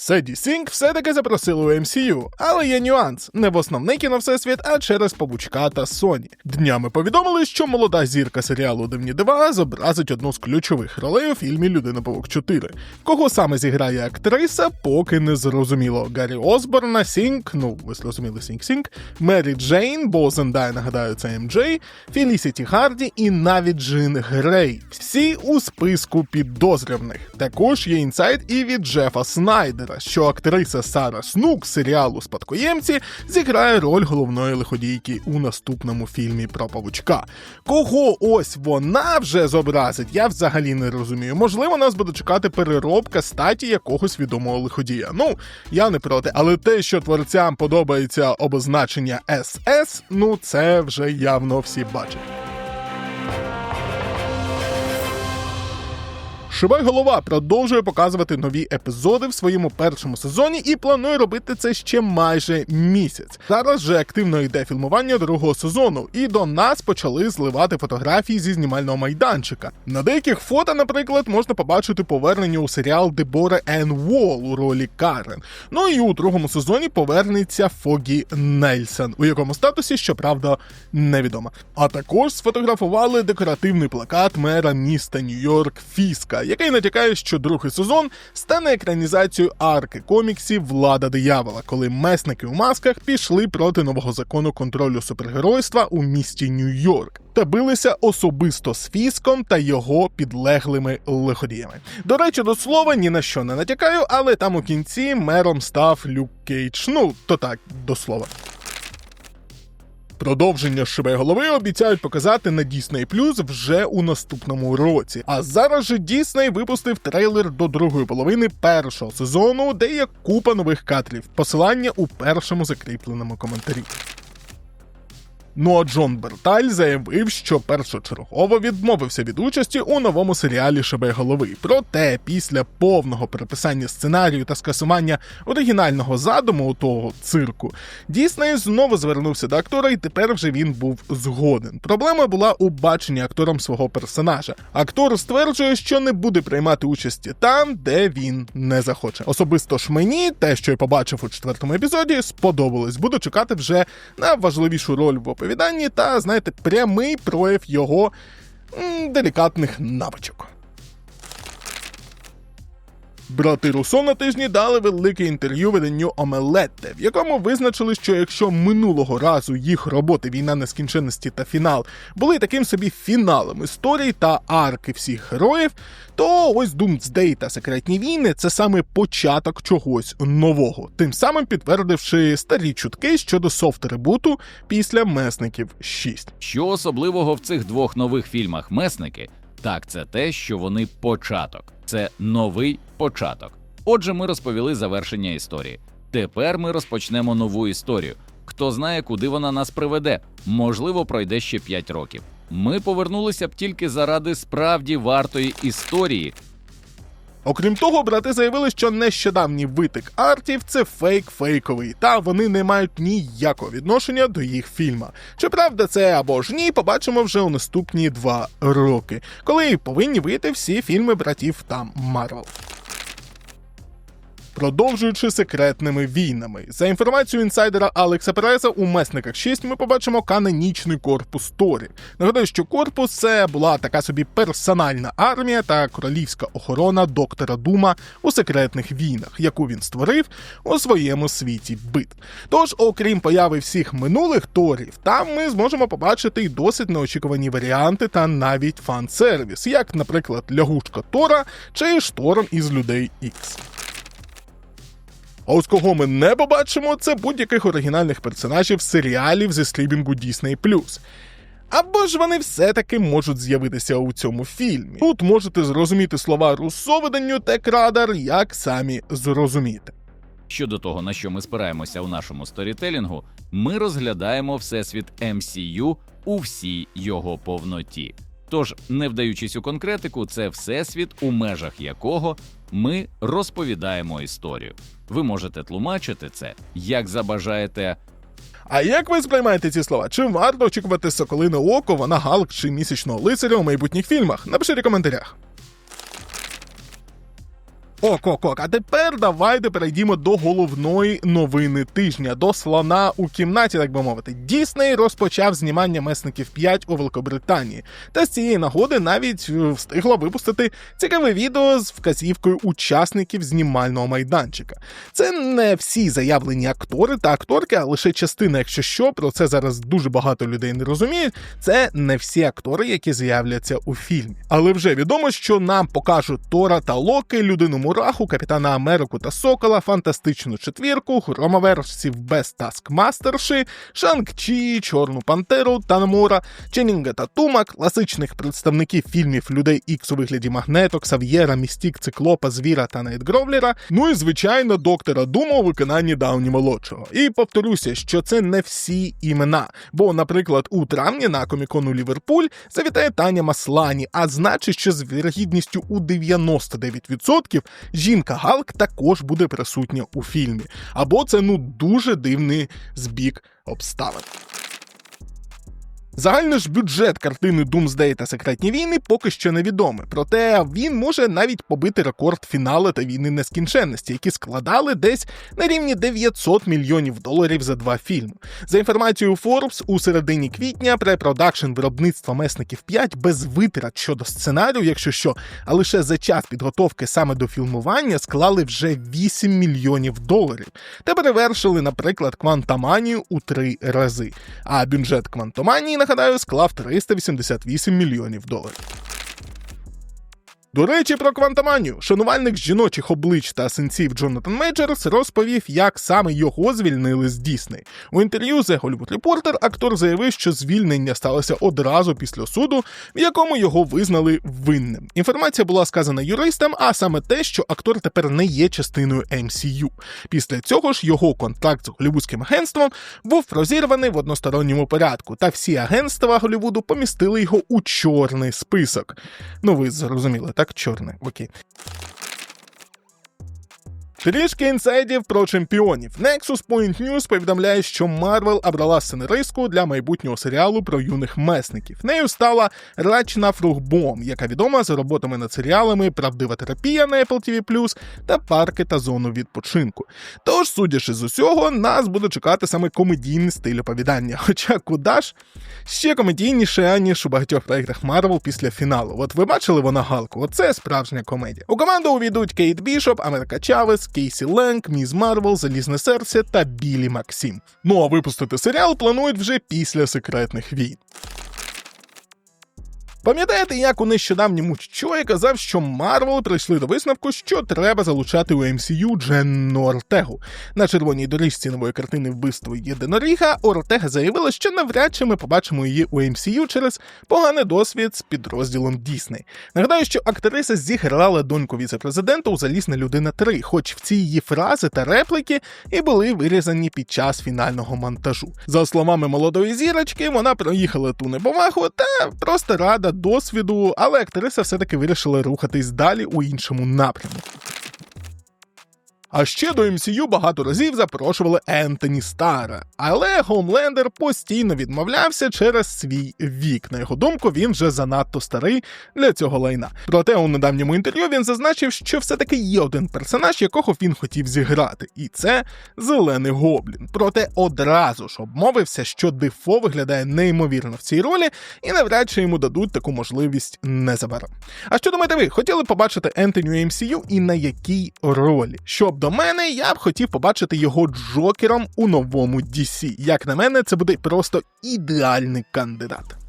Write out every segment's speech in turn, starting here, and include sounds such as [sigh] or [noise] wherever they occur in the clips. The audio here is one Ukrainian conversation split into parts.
Седі Сінк все-таки запросили у MCU, але є нюанс не в основний кіно всесвіт, а через Павучка та Соні. Днями повідомили, що молода зірка серіалу Дивні дива зобразить одну з ключових ролей у фільмі Людина Павук 4. Кого саме зіграє актриса, поки не зрозуміло. Гаррі Осборна, Сінк, ну ви зрозуміли Сінк Сінк, Мері Джейн, бо Зендая, нагадаю, це МД, Фелісіті Харді і навіть Джин Грей. Всі у списку підозрюваних. Також є інсайт і від Джефа Снайдера що актриса Сара Снук серіалу Спадкоємці зіграє роль головної лиходійки у наступному фільмі про павучка. Кого ось вона вже зобразить, я взагалі не розумію. Можливо, нас буде чекати переробка статі якогось відомого лиходія. Ну, я не проти, але те, що творцям подобається обозначення СС, ну це вже явно всі бачать. Шибай голова продовжує показувати нові епізоди в своєму першому сезоні і планує робити це ще майже місяць. Зараз же активно йде фільмування другого сезону, і до нас почали зливати фотографії зі знімального майданчика. На деяких фото, наприклад, можна побачити повернення у серіал Дебора Ен Уолл у ролі Карен. Ну і у другому сезоні повернеться Фогі Нельсон, у якому статусі, щоправда, невідомо. А також сфотографували декоративний плакат мера міста Нью-Йорк Фіска який натякає, що другий сезон стане екранізацією арки коміксів Влада диявола, коли месники у масках пішли проти нового закону контролю супергеройства у місті Нью-Йорк. Та билися особисто з Фіском та його підлеглими лиходіями. До речі, до слова ні на що не натякаю, але там у кінці мером став Люк Кейдж. Ну то так, до слова. Продовження шибе голови обіцяють показати на Disney Plus вже у наступному році. А зараз же Disney випустив трейлер до другої половини першого сезону, де є купа нових кадрів. Посилання у першому закріпленому коментарі. Ну а Джон Берталь заявив, що першочергово відмовився від участі у новому серіалі Шебе голови. Проте, після повного переписання сценарію та скасування оригінального задуму у того цирку, Дісней знову звернувся до актора, і тепер вже він був згоден. Проблема була у баченні актором свого персонажа. Актор стверджує, що не буде приймати участі там, де він не захоче. Особисто ж мені те, що я побачив у четвертому епізоді, сподобалось. Буду чекати вже на важливішу роль в оповіданні та, знаєте, прямий прояв його делікатних навичок. Брати Русо на тижні дали велике інтерв'ю виданню Омелетте, в якому визначили, що якщо минулого разу їх роботи Війна нескінченності та фінал були таким собі фіналом історії та арки всіх героїв, то ось Doomsday та секретні війни це саме початок чогось нового, тим самим підтвердивши старі чутки щодо софт-ребуту після месників 6. Що особливого в цих двох нових фільмах Месники? Так, це те, що вони початок, це новий початок. Отже, ми розповіли завершення історії. Тепер ми розпочнемо нову історію. Хто знає, куди вона нас приведе? Можливо, пройде ще 5 років. Ми повернулися б тільки заради справді вартої історії, Окрім того, брати заявили, що нещодавній витик артів це фейк фейковий, та вони не мають ніякого відношення до їх фільма. Чи правда це або ж ні, побачимо вже у наступні два роки, коли повинні вийти всі фільми братів та Марвел продовжуючи секретними війнами. За інформацією інсайдера Алекса Переза, у месниках 6 ми побачимо канонічний корпус Торі. Нагадаю, що корпус це була така собі персональна армія та королівська охорона доктора Дума у секретних війнах, яку він створив у своєму світі бит. Тож, окрім появи всіх минулих торів, там ми зможемо побачити й досить неочікувані варіанти та навіть фан-сервіс, як, наприклад, лягушка Тора чи шторм із людей Ікс. А ось кого ми не побачимо, це будь-яких оригінальних персонажів серіалів зі стрімінгу Disney+. Або ж вони все-таки можуть з'явитися у цьому фільмі. Тут можете зрозуміти слова Руссо виданню Текрадар, як самі зрозуміти. Щодо того, на що ми спираємося у нашому сторітелінгу, ми розглядаємо всесвіт MCU у всій його повноті. Тож, не вдаючись у конкретику, це всесвіт, у межах якого ми розповідаємо історію. Ви можете тлумачити це, як забажаєте. А як ви сприймаєте ці слова? Чи варто очікувати соколине око, вона галк чи місячного лицаря у майбутніх фільмах? Напишіть у коментарях. Ок, ок, ок. А тепер давайте перейдімо до головної новини тижня, до слона у кімнаті, так би мовити. Дісней розпочав знімання месників 5 у Великобританії. Та з цієї нагоди навіть е, встигла випустити цікаве відео з вказівкою учасників знімального майданчика. Це не всі заявлені актори та акторки, а лише частина, якщо що, про це зараз дуже багато людей не розуміють. Це не всі актори, які з'являться у фільмі. Але вже відомо, що нам покажуть Тора та Локи, людину Мураху, Капітана Америку та Сокола, фантастичну четвірку, громоверців без Таскмастерші, Шанг-Чі, Чорну Пантеру та Намура, Ченінга Татума, класичних представників фільмів Людей Ікс у вигляді Магнеток, Сав'єра, Містік, Циклопа, Звіра та Найтгровлера, ну і звичайно доктора Дума у виконанні Дауні молодшого. І повторюся, що це не всі імена. Бо, наприклад, у травні на комікону Ліверпуль завітає Таня Маслані, а значить, що з вірогідністю у 99% жінка Галк також буде присутня у фільмі. Або це ну дуже дивний збіг обставин. Загальний ж бюджет картини Doomsday та Секретні війни поки що невідомий, проте він може навіть побити рекорд фіналу та війни нескінченності, які складали десь на рівні 900 мільйонів доларів за два фільми. За інформацією Forbes, у середині квітня препродакшн виробництва месників 5 без витрат щодо сценарію, якщо що, а лише за час підготовки саме до фільмування склали вже 8 мільйонів доларів та перевершили, наприклад, Квантаманію у три рази. А бюджет Квантоманії, нагадаю, склав 388 мільйонів доларів. До речі, про квантоманію. Шанувальник жіночих облич та синців Джонатан Мейджерс розповів, як саме його звільнили з Дісней. У інтерв'ю The Hollywood Reporter актор заявив, що звільнення сталося одразу після суду, в якому його визнали винним. Інформація була сказана юристам, а саме те, що актор тепер не є частиною MCU. Після цього ж його контракт з голівудським агентством був розірваний в односторонньому порядку, та всі агентства Голівуду помістили його у чорний список. Ну, ви зрозуміли, так, чорне, окей. Трішки інсайдів про чемпіонів. Nexus Point News повідомляє, що Marvel обрала сценаристку для майбутнього серіалу про юних месників. Нею стала Рачна Фругбом, яка відома за роботами над серіалами Правдива терапія на Apple TV+, та парки та зону відпочинку. Тож, судячи з усього, нас буде чекати саме комедійний стиль оповідання. [laughs] Хоча куди ж ще комедійніше, аніж у багатьох проєктах Marvel після фіналу. От ви бачили вона галку? Оце справжня комедія. У команду увійдуть Кейт Бішоп, Америка Чавес, Кейсі Ленг, Міз Марвел, Залізне серце та Білі Максим. Ну а випустити серіал планують вже після секретних війн. Пам'ятаєте, як у нещодавньому що казав, що Марвел прийшли до висновку, що треба залучати у MCU Дженну Ортегу. На червоній доріжці нової картини вбивство Єдиноріга Ортега заявила, що навряд чи ми побачимо її у MCU через поганий досвід з підрозділом Дісней. Нагадаю, що актриса зіграла доньку віце-президента у Залізна людина 3, хоч в ці її фрази та репліки і були вирізані під час фінального монтажу. За словами молодої зірочки, вона проїхала ту неповагу та просто рада досвіду, але актриса все-таки вирішила рухатись далі у іншому напрямку. А ще до MCU багато разів запрошували Ентоні Стара, але Гомлендер постійно відмовлявся через свій вік. На його думку, він вже занадто старий для цього лайна. Проте у недавньому інтерв'ю він зазначив, що все-таки є один персонаж, якого він хотів зіграти, і це зелений гоблін. Проте одразу ж обмовився, що Дефо виглядає неймовірно в цій ролі, і навряд чи йому дадуть таку можливість незабаром. А що думаєте ви? Хотіли побачити Ентоні у MCU і на якій ролі? Щоб до мене, я б хотів побачити його Джокером у новому DC. Як на мене, це буде просто ідеальний кандидат.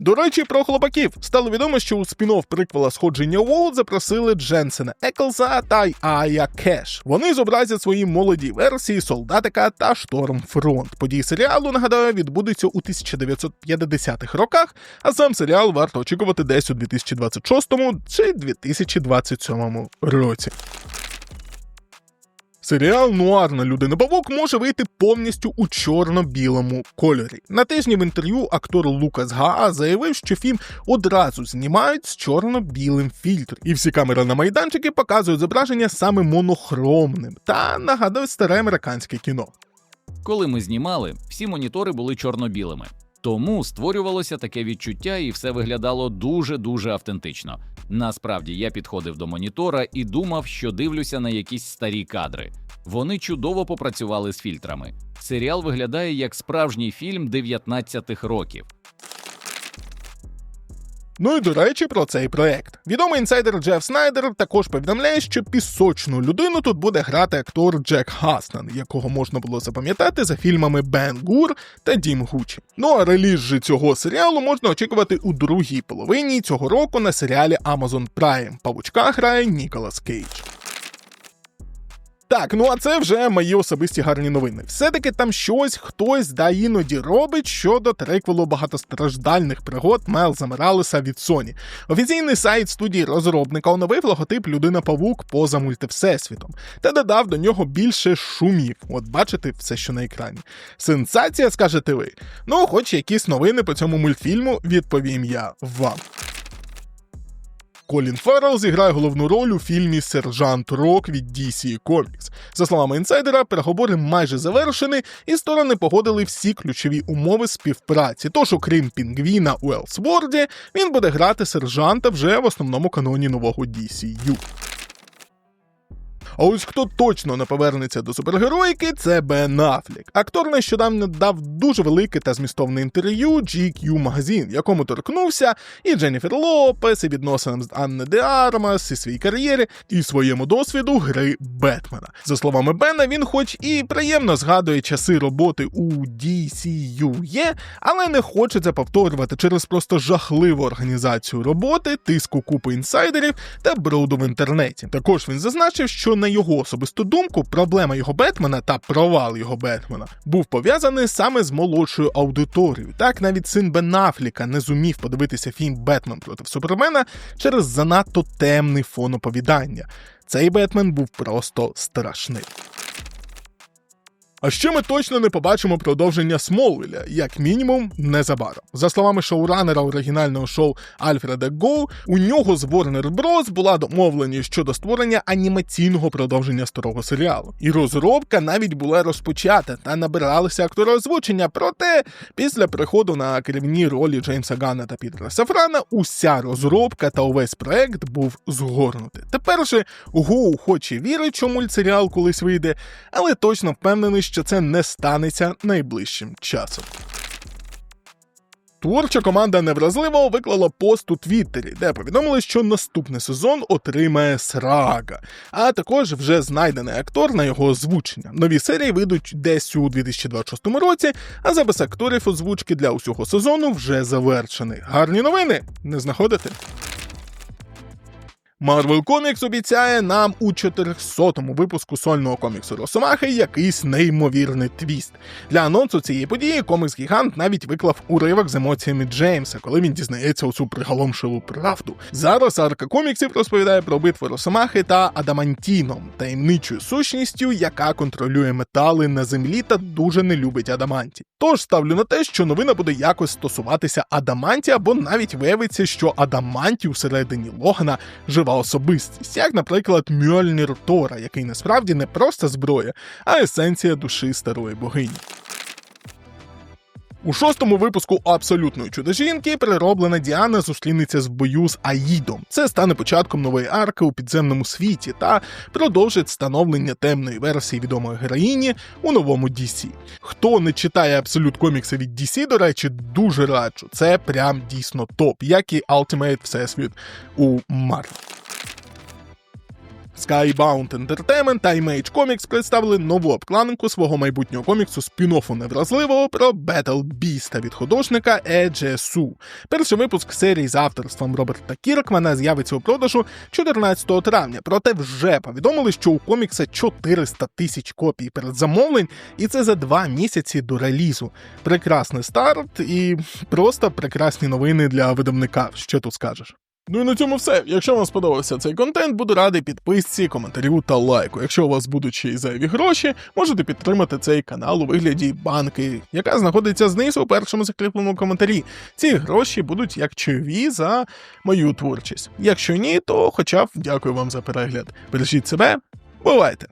До речі, про хлопаків стало відомо, що у спін-офф приквела сходження Волд запросили Дженсена Еклза та Ая Кеш. Вони зобразять свої молоді версії солдатика та Штормфронт. Події серіалу, нагадаю, відбудуться у 1950-х роках, а сам серіал варто очікувати десь у 2026 чи 2027 році. Серіал Нуарна людина Павук може вийти повністю у чорно-білому кольорі. На тижні в інтерв'ю актор Лукас Гаа заявив, що фільм одразу знімають з чорно-білим фільтром, і всі камери на майданчики показують зображення саме монохромним та нагадують старе американське кіно. Коли ми знімали, всі монітори були чорно-білими. Тому створювалося таке відчуття, і все виглядало дуже дуже автентично. Насправді я підходив до монітора і думав, що дивлюся на якісь старі кадри. Вони чудово попрацювали з фільтрами. Серіал виглядає як справжній фільм 19-х років. Ну і до речі, про цей проект. Відомий інсайдер Джеф Снайдер також повідомляє, що пісочну людину тут буде грати актор Джек Хаснан, якого можна було запам'ятати за фільмами Бен Гур та Дім Гучі. Ну а реліз же цього серіалу можна очікувати у другій половині цього року на серіалі Amazon Prime. Павучка грає Ніколас Кейдж. Так, ну а це вже мої особисті гарні новини. Все-таки там щось хтось да іноді робить щодо треквелу багатостраждальних пригод Мелза Моралеса від Sony. Офіційний сайт студії розробника оновив логотип Людина Павук поза мультивсесвітом та додав до нього більше шумів. От бачите все, що на екрані. Сенсація, скажете ви. Ну, хоч якісь новини по цьому мультфільму, відповім я вам. Колін Фаррелл зіграє головну роль у фільмі Сержант Рок від DC Comics. За словами інсайдера, переговори майже завершені, і сторони погодили всі ключові умови співпраці. Тож, окрім Пінгвіна у Елсворді, він буде грати сержанта вже в основному каноні нового DCU. А ось хто точно не повернеться до супергероїки, це Бен Аффлек. Актор нещодавно дав дуже велике та змістовне інтерв'ю GQ магазин, якому торкнувся і Дженніфер Лопес, і відносинам з Анне де Армас, і своїй кар'єрі, і своєму досвіду гри Бетмена. За словами Бена, він, хоч і приємно згадує часи роботи у DCU, але не хоче це повторювати через просто жахливу організацію роботи, тиску купи інсайдерів та бруду в інтернеті. Також він зазначив, що на його особисту думку, проблема його Бетмена та провал його Бетмена був пов'язаний саме з молодшою аудиторією. Так навіть син Бен Афліка не зумів подивитися фільм Бетмен проти Супермена через занадто темний фон оповідання. Цей Бетмен був просто страшним. А ще ми точно не побачимо продовження Смолвіля, як мінімум, незабаром. За словами шоуранера оригінального шоу Альфреда Гоу, у нього з Warner Bros. була домовленість щодо створення анімаційного продовження старого серіалу. І розробка навіть була розпочата та набиралися актори озвучення. Проте після приходу на керівні ролі Джеймса Ганна та Пітера Сафрана уся розробка та увесь проект був згорнутий. Тепер же Гоу хоч і вірить, що мультсеріал колись вийде, але точно впевнений, що це не станеться найближчим часом. Творча команда Невразливого виклала пост у Твіттері, де повідомили, що наступний сезон отримає Срага, а також вже знайдений актор на його озвучення. Нові серії вийдуть десь у 2026 році, а запис акторів озвучки для усього сезону вже завершений. Гарні новини не знаходите? Marvel Comics обіцяє нам у 400-му випуску сольного коміксу Росомахи якийсь неймовірний твіст. Для анонсу цієї події комікс-гігант навіть виклав уривок з емоціями Джеймса, коли він дізнається у цю приголомшиву правду. Зараз арка коміксів розповідає про битву Росомахи та Адамантіном, таємничою сущністю, яка контролює метали на землі та дуже не любить адаманті. Тож ставлю на те, що новина буде якось стосуватися адаманті, або навіть виявиться, що адаманті всередині Логана жива особистість, як, наприклад, Мьольнір Тора, який насправді не просто зброя, а есенція душі старої богині. У шостому випуску абсолютної чудо-жінки перероблена Діана зустрінеться з бою з Аїдом. Це стане початком нової арки у підземному світі та продовжить становлення темної версії відомої героїні у новому DC. Хто не читає абсолют комікси від DC, до речі, дуже раджу. Це прям дійсно топ, як і Ultimate Всесвіт у Marvel. Skybound Entertainment та Image Comics представили нову обкладинку свого майбутнього коміксу спін-оффу невразливого про Battle Beast від художника Едже Су. Перший випуск серії з авторством Роберта Кіркмана з'явиться у продажу 14 травня. Проте вже повідомили, що у комікса 400 тисяч копій передзамовлень, і це за два місяці до релізу. Прекрасний старт і просто прекрасні новини для видавника. Що тут скажеш? Ну і на цьому все. Якщо вам сподобався цей контент, буду радий підписці, коментарю та лайку. Якщо у вас будуть ще й зайві гроші, можете підтримати цей канал у вигляді банки, яка знаходиться знизу у першому закріпленому коментарі. Ці гроші будуть як чайові за мою творчість. Якщо ні, то хоча б дякую вам за перегляд. Бережіть себе, бувайте!